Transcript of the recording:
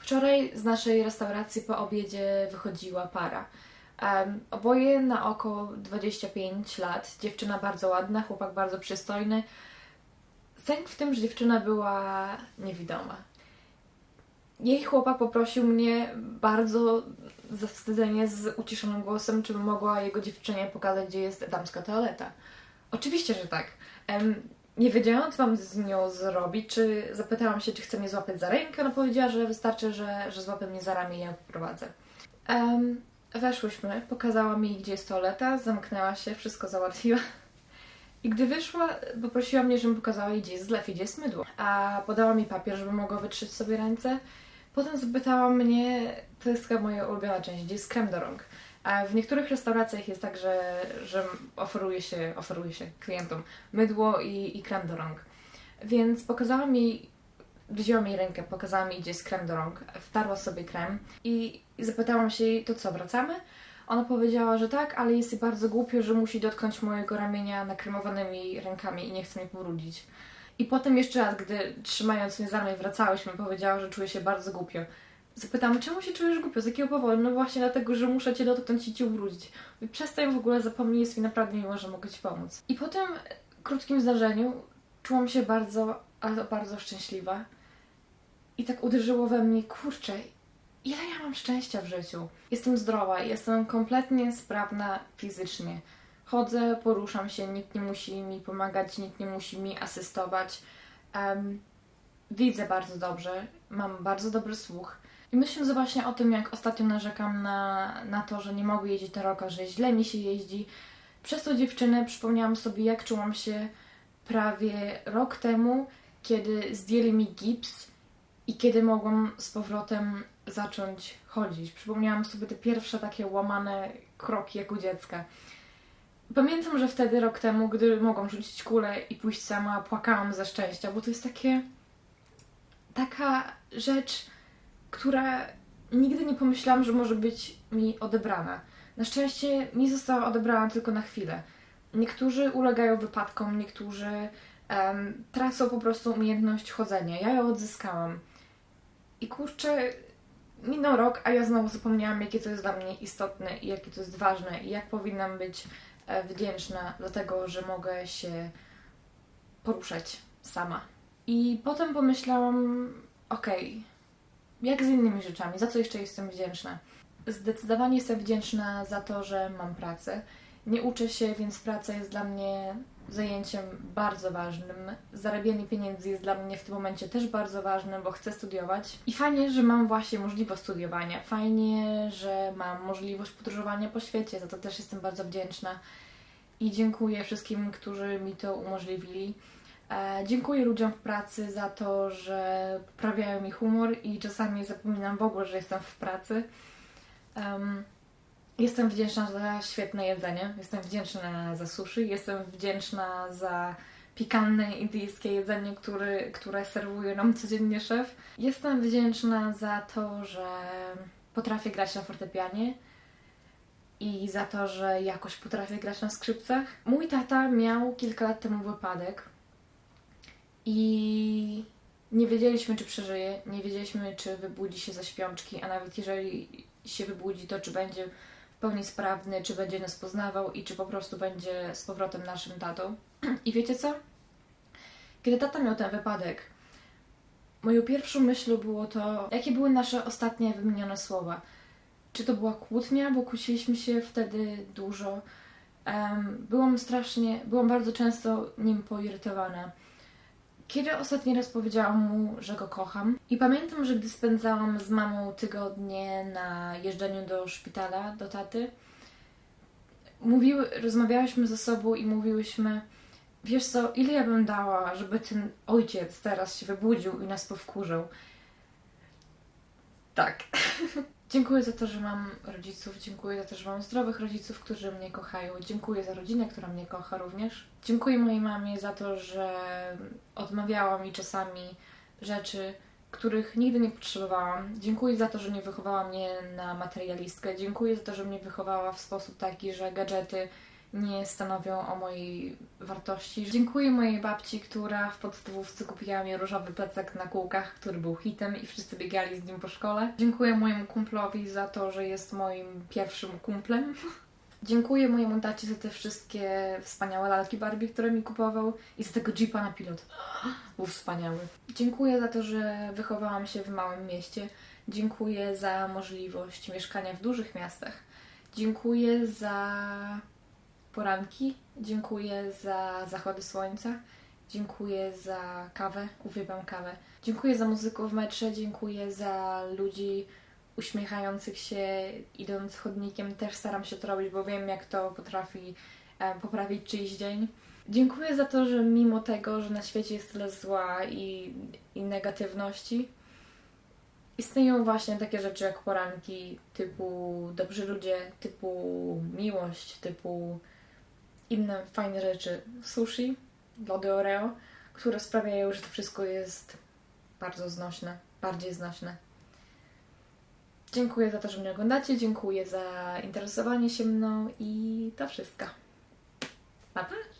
Wczoraj z naszej restauracji po obiedzie wychodziła para. Em, oboje na oko 25 lat. Dziewczyna bardzo ładna, chłopak bardzo przystojny. Sęk w tym, że dziewczyna była niewidoma. Jej chłopak poprosił mnie bardzo zawstydzenie z uciszonym głosem, czy mogła jego dziewczynie pokazać, gdzie jest damska toaleta. Oczywiście, że tak. Nie wiedziałam, co mam z nią zrobić, czy zapytałam się, czy chce mnie złapać za rękę. Ona powiedziała, że wystarczy, że, że złapie mnie za ramię i ją poprowadzę. Em, weszłyśmy, pokazała mi, gdzie jest toaleta, zamknęła się, wszystko załatwiła. I gdy wyszła, poprosiła mnie, żebym pokazała jej, gdzie jest zlew i gdzie jest mydło. A podała mi papier, żeby mogła wytrzeć sobie ręce. Potem zapytała mnie, to jest chyba moja ulubiona część, gdzie jest krem do rąk. A w niektórych restauracjach jest tak, że, że oferuje, się, oferuje się klientom mydło i, i krem do rąk. Więc pokazała mi, wzięła mi rękę, pokazała mi, gdzie jest krem do rąk, wtarła sobie krem i, i zapytałam się jej, to co, wracamy? Ona powiedziała, że tak, ale jest jej bardzo głupio, że musi dotknąć mojego ramienia nakremowanymi rękami i nie chce mnie pobrudzić. I potem jeszcze raz, gdy trzymając mnie za mnie wracałyśmy, powiedziała, że czuje się bardzo głupio. Zapytałam, czemu się czujesz głupio? Z jakiego powodu? No właśnie dlatego, że muszę cię dotknąć i cię ubrudzić. Mówię, przestań w ogóle, zapomnij, jest mi naprawdę miło, że mogę ci pomóc. I po tym krótkim zdarzeniu czułam się bardzo, ale bardzo szczęśliwa. I tak uderzyło we mnie, kurczę, ile ja mam szczęścia w życiu. Jestem zdrowa, jestem kompletnie sprawna fizycznie. Chodzę, poruszam się, nikt nie musi mi pomagać, nikt nie musi mi asystować. Em, widzę bardzo dobrze, mam bardzo dobry słuch. I myślę właśnie o tym, jak ostatnio narzekam na, na to, że nie mogę jeździć na roka, że źle mi się jeździ. Przez tą dziewczynę przypomniałam sobie, jak czułam się prawie rok temu, kiedy zdjęli mi gips i kiedy mogłam z powrotem zacząć chodzić. Przypomniałam sobie te pierwsze takie łamane kroki jak u dziecka. Pamiętam, że wtedy, rok temu, gdy mogłam rzucić kulę i pójść sama, płakałam ze szczęścia, bo to jest takie. taka rzecz, która nigdy nie pomyślałam, że może być mi odebrana. Na szczęście mi została odebrana tylko na chwilę. Niektórzy ulegają wypadkom, niektórzy em, tracą po prostu umiejętność chodzenia. Ja ją odzyskałam. I kurczę, minął rok, a ja znowu zapomniałam, jakie to jest dla mnie istotne i jakie to jest ważne i jak powinnam być wdzięczna do tego, że mogę się poruszać sama. I potem pomyślałam, okej, jak z innymi rzeczami, za co jeszcze jestem wdzięczna? Zdecydowanie jestem wdzięczna za to, że mam pracę. Nie uczę się, więc praca jest dla mnie zajęciem bardzo ważnym. Zarabianie pieniędzy jest dla mnie w tym momencie też bardzo ważne, bo chcę studiować. I fajnie, że mam właśnie możliwość studiowania. Fajnie, że mam możliwość podróżowania po świecie. Za to też jestem bardzo wdzięczna. I dziękuję wszystkim, którzy mi to umożliwili. E, dziękuję ludziom w pracy za to, że poprawiają mi humor i czasami zapominam w ogóle, że jestem w pracy. Em, Jestem wdzięczna za świetne jedzenie, jestem wdzięczna za sushi, jestem wdzięczna za pikantne indyjskie jedzenie, który, które serwuje nam codziennie szef. Jestem wdzięczna za to, że potrafię grać na fortepianie i za to, że jakoś potrafię grać na skrzypcach. Mój tata miał kilka lat temu wypadek i nie wiedzieliśmy, czy przeżyje, nie wiedzieliśmy, czy wybudzi się ze śpiączki, a nawet jeżeli się wybudzi, to czy będzie w pełni sprawny, czy będzie nas poznawał i czy po prostu będzie z powrotem naszym tatą. I wiecie co? Kiedy tata miał ten wypadek, moją pierwszą myślą było to, jakie były nasze ostatnie wymienione słowa. Czy to była kłótnia, bo kłóciliśmy się wtedy dużo. Em, byłam strasznie, byłam bardzo często nim poirytowana. Kiedy ostatni raz powiedziałam mu, że go kocham? I pamiętam, że gdy spędzałam z mamą tygodnie na jeżdżeniu do szpitala, do taty, mówiły, rozmawiałyśmy ze sobą i mówiłyśmy, wiesz co, ile ja bym dała, żeby ten ojciec teraz się wybudził i nas powkurzał. Tak. Dziękuję za to, że mam rodziców, dziękuję za to, że mam zdrowych rodziców, którzy mnie kochają. Dziękuję za rodzinę, która mnie kocha również. Dziękuję mojej mamie za to, że odmawiała mi czasami rzeczy, których nigdy nie potrzebowałam. Dziękuję za to, że nie wychowała mnie na materialistkę. Dziękuję za to, że mnie wychowała w sposób taki, że gadżety nie stanowią o mojej wartości. Dziękuję mojej babci, która w podstawówce kupiła mi różowy plecak na kółkach, który był hitem i wszyscy biegali z nim po szkole. Dziękuję mojemu kumplowi za to, że jest moim pierwszym kumplem. Dziękuję mojemu tacie za te wszystkie wspaniałe lalki Barbie, które mi kupował i za tego jeepa na pilot. Był wspaniały. Dziękuję za to, że wychowałam się w małym mieście. Dziękuję za możliwość mieszkania w dużych miastach. Dziękuję za poranki. Dziękuję za zachody słońca. Dziękuję za kawę. Uwielbiam kawę. Dziękuję za muzyków w metrze. Dziękuję za ludzi uśmiechających się, idąc chodnikiem. Też staram się to robić, bo wiem, jak to potrafi e, poprawić czyjś dzień. Dziękuję za to, że mimo tego, że na świecie jest tyle zła i, i negatywności, istnieją właśnie takie rzeczy jak poranki, typu dobrzy ludzie, typu miłość, typu inne fajne rzeczy. Sushi, lody Oreo, które sprawiają, że to wszystko jest bardzo znośne, bardziej znośne. Dziękuję za to, że mnie oglądacie, dziękuję za interesowanie się mną i to wszystko. Pa, pa!